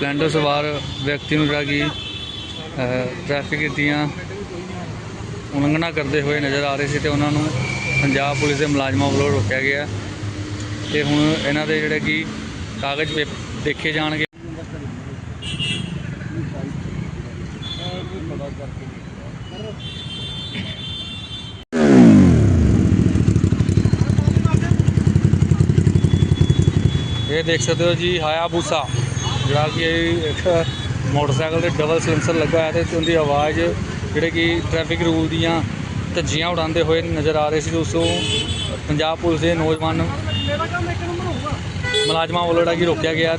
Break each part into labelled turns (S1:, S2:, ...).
S1: Splendor ਸਵਾਰ ਵਿਅਕਤੀ ਨੂੰ ਜਿਹੜਾ ਕਿ ਟ੍ਰੈਫਿਕ ਦੀਆਂ ਉਲੰਘਣਾ ਕਰਦੇ ਹੋਏ ਨਜ਼ਰ ਆ ਰਹੇ ਸੀ ਤੇ ਉਹਨਾਂ ਨੂੰ ਪੰਜਾਬ ਪੁਲਿਸ ਦੇ ਮੁਲਾਜ਼ਮਾਂ ਵੱਲੋਂ ਰੋਕਿਆ ਗਿਆ। ਤੇ ਹੁਣ ਇਹਨਾਂ ਦੇ ਜਿਹੜੇ ਕਿ ਕਾਗਜ਼ ਪੇ, ਦੇਖੇ ਜਾਣਗੇ। ਇਹ ਦੇਖ ਸਕਦੇ ਹੋ ਜੀ ਹਾਇਆਬੂਸਾ ਜਿਹੜਾ ਕਿ ਇੱਕ ਮੋਟਰਸਾਈਕਲ ਦੇ ਡਬਲ ਸਿਲੰਸਰ ਲੱਗਾ ਹੈ ਤੇ ਉਹਦੀ ਆਵਾਜ਼ ਜਿਹੜੇ ਕਿ ਟ੍ਰੈਫਿਕ ਰੂਲ ਦੀਆਂ ਧੱਜੀਆਂ ਉਡਾਉਂਦੇ ਹੋਏ ਨਜ਼ਰ ਆ ਰਹੇ ਸੀ। ਤੇ ਉਸ ਤੋਂ ਪੰਜਾਬ ਪੁਲਿਸ ਦੇ ਨੌਜਵਾਨ ਮੁਲਾਜ਼ਮਾਂ ਵੱਲੋਂ ਜਿਹੜਾ ਕਿ ਰੋਕਿਆ ਗਿਆ।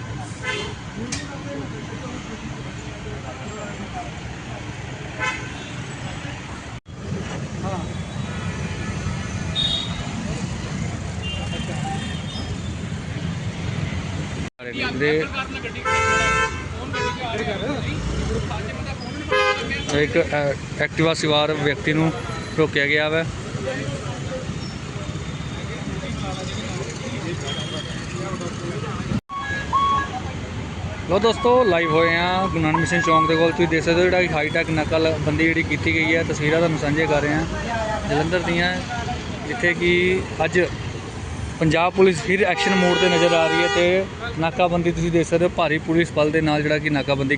S1: ਇੱਕ ਐਕਟਿਵਾ ਸਵਾਰ ਵਿਅਕਤੀ ਨੂੰ ਰੋਕਿਆ ਗਿਆ ਵਾ। ਲੋ ਦੋਸਤੋ ਲਾਈਵ ਹੋਏ ਆ ਗੁਰੂ ਨਾਨਕ ਮਿਸ਼ਨ ਚੌਂਕ ਦੇ ਕੋਲ। ਤੁਸੀਂ ਦੇਖ ਸਕਦੇ ਹੋ ਜਿਹੜਾ ਹਾਈ ਟੈਕ ਨਕਲ ਬੰਦੀ ਜਿਹੜੀ ਕੀਤੀ ਗਈ ਹੈ। ਤਸਵੀਰਾਂ ਤੁਹਾਨੂੰ ਸਾਂਝੇ ਕਰ ਰਹੇ ਆ ਜਲੰਧਰ ਦੀਆਂ, ਜਿੱਥੇ ਕਿ ਅੱਜ ਪੰਜਾਬ ਪੁਲਿਸ ਫਿਰ ਐਕਸ਼ਨ ਮੋਡ ਤੇ ਨਜ਼ਰ ਆ ਰਹੀ ਹੈ ਤੇ ਨਾਕਾਬੰਦੀ ਤੁਸੀਂ ਦੇਖ ਸਕਦੇ ਹੋ ਭਾਰੀ ਪੁਲਿਸ ਬਲ ਦੇ ਨਾਲ ਜਿਹੜਾ ਕਿ ਨਾਕਾਬੰਦੀ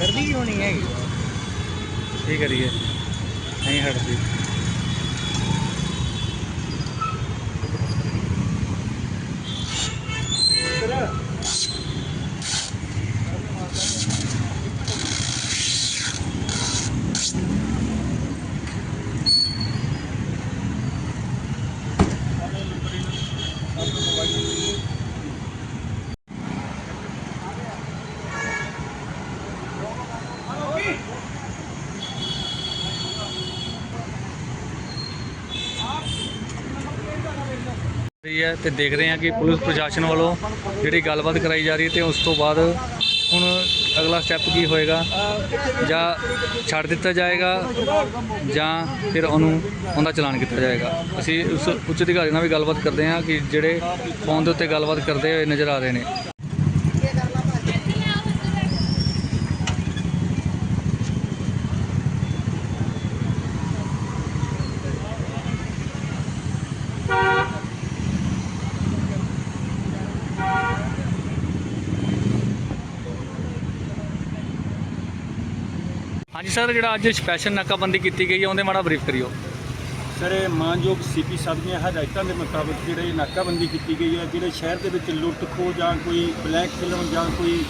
S2: ਗਰਮੀ ਨਹੀਂ ਹੈਗੀ?
S1: ਕੀ ਕਰੀਏ? ਨਹੀਂ ਹਟਦੀ। ਰਹੀ ਹੈ ਤੇ ਦੇਖ ਰਹੇ ਹਾਂ ਕਿ ਪੁਲਿਸ ਪ੍ਰਸ਼ਾਸਨ ਵੱਲੋਂ ਜਿਹੜੀ ਗੱਲਬਾਤ ਕਰਾਈ ਜਾ ਰਹੀ ਹੈ ਤੇ ਉਸ ਤੋਂ ਬਾਅਦ ਹੁਣ ਅਗਲਾ ਸਟੈਪ ਕੀ ਹੋਏਗਾ? ਜਾਂ ਛੱਡ ਦਿੱਤਾ ਜਾਏਗਾ ਜਾਂ ਫਿਰ ਉਹਨੂੰ ਉਹਦਾ ਚਲਾਨ ਕੀਤਾ ਜਾਏਗਾ। ਅਸੀਂ ਉਸ ਉੱਚ ਅਧਿਕਾਰੀ ਨਾਲ ਵੀ ਗੱਲਬਾਤ ਕਰਦੇ ਹਾਂ ਕਿ ਜਿਹੜੇ ਫੋਨ ਦੇ ਉੱਤੇ ਗੱਲਬਾਤ ਕਰਦੇ ਹੋਏ ਨਜ਼ਰ ਆ ਰਹੇ ਨੇ। ਹਾਂਜੀ ਸਰ ਜਿਹੜਾ ਅੱਜ ਸਪੈਸ਼ਲ ਨਾਕਾਬੰਦੀ ਕੀਤੀ ਗਈ ਹੈ ਉਹਦੇ ਮਾੜਾ ਬਰੀਫ ਕਰਿਓ।
S3: ਸਰ ਇਹ ਮਾਨਯੋਗ ਸੀਪੀ ਸਾਹਿਬ ਦੀਆਂ ਹਦਾਇਤਾਂ ਦੇ ਮੁਤਾਬਕ ਜਿਹੜੇ ਨਾਕਾਬੰਦੀ ਕੀਤੀ ਗਈ ਹੈ ਜਿਹੜੇ ਸ਼ਹਿਰ ਦੇ ਵਿੱਚ ਲੁੱਟ ਖੋਹ ਜਾਂ ਕੋਈ ਬਲੈਕ ਫਿਲਮ ਜਾਂ ਕੋਈ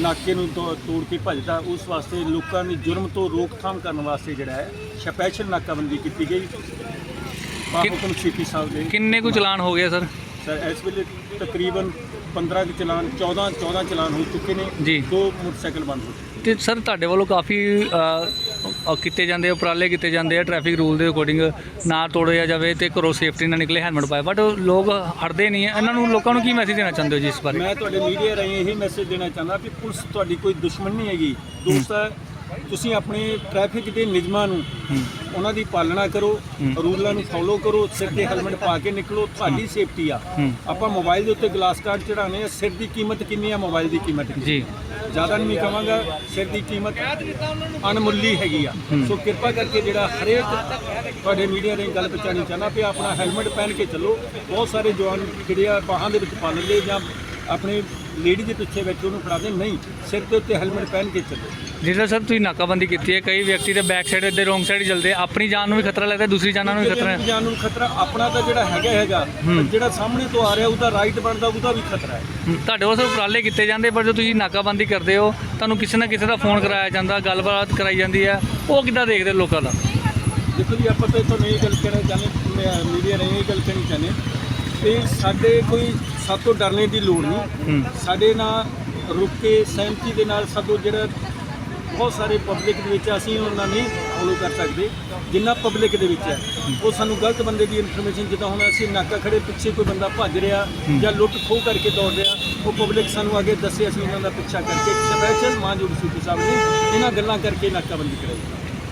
S3: ਨਾਕੇ ਨੂੰ ਤੋੜ ਕੇ ਭੱਜਦਾ ਉਸ ਵਾਸਤੇ ਲੋਕਾਂ ਦੀ ਜੁਰਮ ਤੋਂ ਰੋਕਥਾਮ ਕਰਨ ਵਾਸਤੇ ਜਿਹੜਾ ਹੈ ਸਪੈਸ਼ਲ ਨਾਕਾਬੰਦੀ ਕੀਤੀ ਗਈ। ਹੁਕਮ ਸੀਪੀ ਸਾਹਿਬ ਦੇ।
S1: ਕਿੰਨੇ ਕੁ ਚਲਾਨ ਹੋ ਗਏ ਸਰ?
S3: ਸਰ ਇਸ ਵੇਲੇ ਤਕਰੀਬਨ 15 ਕੁ ਚਲਾਨ 14 14 ਚਲਾਨ ਹੋ ਚੁੱਕੇ ਨੇ।
S1: ਜੀ।
S3: ਦੋ ਮੋਟਰਸਾਈਕਲ ਬੰਦ ਹੋ ਚੁੱਕੇ।
S1: ਤੇ ਸਰ ਤੁਹਾਡੇ ਵੱਲੋਂ ਕਾਫੀ ਅ, ਅ, ਕੀਤੇ ਜਾਂਦੇ ਆ, ਉਪਰਾਲੇ ਕੀਤੇ ਜਾਂਦੇ ਆ ਟ੍ਰੈਫਿਕ ਰੂਲ ਦੇ ਅਕੋਰਡਿੰਗ ਨਾ ਤੋੜਿਆ ਜਾਵੇ ਤੇ ਘਰੋਂ ਸੇਫਟੀ ਨਾਲ ਨਿਕਲੇ ਹੈਲਮਟ ਪਾਏ। ਬਟ ਲੋਕ ਹਟਦੇ ਨਹੀਂ ਹੈ ਇਹਨਾਂ ਨੂੰ ਲੋਕਾਂ ਨੂੰ ਕੀ ਮੈਸੇਜ ਦੇਣਾ ਚਾਹੁੰਦੇ ਹੋ ਜੀ ਇਸ ਬਾਰੇ?
S3: ਮੈਂ ਤੁਹਾਡੇ ਮੀਡੀਆ ਰਾਹੀਂ ਇਹੀ ਮੈਸੇਜ ਦੇਣਾ ਚਾਹੁੰਦਾ ਕਿ ਪੁਲਿਸ ਤੁਹਾਡੀ ਕੋਈ ਦੁਸ਼ਮਣ ਨਹੀਂ ਹੈਗੀ। ਦੋਸਤ ਹੈ ਤੁਸੀਂ ਆਪਣੇ ਟ੍ਰੈਫਿਕ ਦੇ ਨਿਯਮਾਂ ਨੂੰ। ਉਹਨਾਂ ਦੀ ਪਾਲਣਾ ਕਰੋ। ਰੂਲਾਂ ਨੂੰ ਫੋਲੋ ਕਰੋ ਸਿਰ ਤੇ ਹੈਲਮਟ ਪਾ ਕੇ ਨਿਕਲੋ ਤੁਹਾਡੀ ਸੇਫਟੀ ਆ। ਆਪਾਂ ਮੋਬਾਈਲ ਦੇ ਉੱਤੇ ਗਲਾਸ ਕਾਰਡ ਚੜਾਣੇ ਆ ਸਿਰ ਦੀ ਕੀਮਤ ਕਿੰਨੀ ਆ ਮੋਬਾਈਲ ਦੀ ਕੀਮਤ
S1: ਜੀ
S3: ਜ਼ਿਆਦਾ ਨਹੀਂ ਕਹਾਂਗਾ ਸਿਰ ਦੀ ਕੀਮਤ ਅਣਮੁੱਲੀ ਹੈਗੀ ਆ। ਸੋ ਕਿਰਪਾ ਕਰਕੇ ਜਿਹੜਾ ਹਰੇਕ ਤੁਹਾਡੇ ਮੀਡੀਆ ਦੇ ਗੱਲ ਪਹੁੰਚਾਉਣੀ ਚਾਹੁੰਦਾ ਵੀ ਆਪਣਾ ਹੈਲਮਟ ਪਹਿਨ ਕੇ ਚੱਲੋ ਬਹੁਤ ਸਾਰੇ ਜਵਾਨ ਜਿਹੜੇ ਆ ਬਾਹਾਂ ਦੇ ਵਿੱਚ ਪਾ ਲੈਂਦੇ ਜਾਂ ਆਪਣੇ ਲੇਡੀ ਦੇ ਪਿੱਛੇ ਬੈਠੇ ਉਹਨੂੰ ਫੜਾ ਦੇ। ਨਹੀਂ ਸਿਰ ਦੇ ਉੱਤੇ ਹੈਲਮਟ ਪਹਿਨ ਕੇ ਚੱਲੋ।
S1: ਜਿਹੜਾ ਸਰ ਤੁਸੀਂ ਨਾਕਾਬੰਦੀ ਕੀਤੀ ਹੈ ਕਈ ਵਿਅਕਤੀ ਤੇ ਬੈਕ ਸਾਈਡ ਤੇ ਰੋਂਗ ਸਾਈਡ ਚੱਲਦੇ ਆਪਣੀ ਜਾਨ ਨੂੰ ਵੀ ਖਤਰਾ ਲੱਗਦਾ ਦੂਸਰੀ ਜਾਨਾਂ ਨੂੰ ਵੀ ਖਤਰਾ ਹੈ।
S3: ਜਾਨ ਨੂੰ ਖਤਰਾ ਆਪਣਾ ਤਾਂ ਜਿਹੜਾ ਹੈਗਾ ਹੈਗਾ। ਜਿਹੜਾ ਸਾਹਮਣੇ ਤੋਂ ਆ ਰਿਹਾ ਉਹਦਾ ਰਾਈਟ ਬਣਦਾ ਉਹਦਾ ਵੀ ਖਤਰਾ ਹੈ।
S1: ਹਮ, ਤੁਹਾਡੇ ਵੱਲੋਂ ਉਪਰਾਲੇ ਕੀਤੇ ਜਾਂਦੇ ਪਰ ਜੋ ਤੁਸੀਂ ਨਾਕਾਬੰਦੀ ਕਰਦੇ ਹੋ ਤੁਹਾਨੂੰ ਕਿਸੇ ਨਾ ਕਿਸੇ ਦਾ ਫੋਨ ਕਰਾਇਆ ਜਾਂਦਾ ਗੱਲਬਾਤ ਕਰਾਈ ਜਾਂਦੀ ਹੈ। ਉਹ ਕਿੱਦਾਂ ਦੇਖਦੇ ਹੋ ਲੋਕਾਂ ਦਾ?
S3: ਦੇਖੋ ਜੀ ਆਪਾਂ ਤਾਂ ਤੁਹਾਨੂੰ ਇਹ ਗੱਲ ਕਹਿਣਾ ਚਾਹੁੰਦੇ ਮੀਡੀਆ ਰਾਹੀਂ ਇਹ ਗੱਲ ਕਹਿਣੀ ਚਾਹੁੰਦੇ ਕਿ ਸਾਡੇ ਕੋਈ ਸਾਤੋਂ ਡਰਨੇ ਦੀ ਲੋੜ ਨਹੀਂ। ਸਾਡੇ ਨਾਲ ਰੁਕ ਕੇ ਸਹਿਮਤੀ ਦੇ ਨਾਲ ਸਾਡੋ ਜਿਹੜਾ ਬਹੁਤ ਸਾਰੇ ਪਬਲਿਕ ਦੇ ਵਿੱਚ ਅਸੀਂ ਉਹਨਾਂ ਨਹੀਂ ਫੋਲੋ ਕਰ ਸਕਦੇ। ਜਿੰਨਾ ਪਬਲਿਕ ਦੇ ਵਿੱਚ ਹੈ ਉਹ ਸਾਨੂੰ ਗਲਤ ਬੰਦੇ ਦੀ ਇਨਫੋਰਮੇਸ਼ਨ ਜਿੱਦਾਂ ਹੁਣ ਅਸੀਂ ਨਾਕਾ ਖੜੇ ਪਿੱਛੇ ਕੋਈ ਬੰਦਾ ਭੱਜ ਰਿਹਾ ਜਾਂ ਲੁੱਟ ਖੋਹ ਕਰਕੇ ਦੌੜ ਰਿਹਾ ਉਹ ਪਬਲਿਕ ਸਾਨੂੰ ਅੱਗੇ ਦੱਸੇ ਅਸੀਂ ਉਹਨਾਂ ਦਾ ਪਿੱਛਾ ਕਰਕੇ। ਸਪੈਸ਼ਲ ਮਾਨਯੋਗ ਸੀਪੀ ਸਾਹਿਬ ਨੇ ਇਹਨਾਂ ਗੱਲਾਂ ਕਰਕੇ ਨਾਕਾਬੰਦੀ ਕਰਾਈ।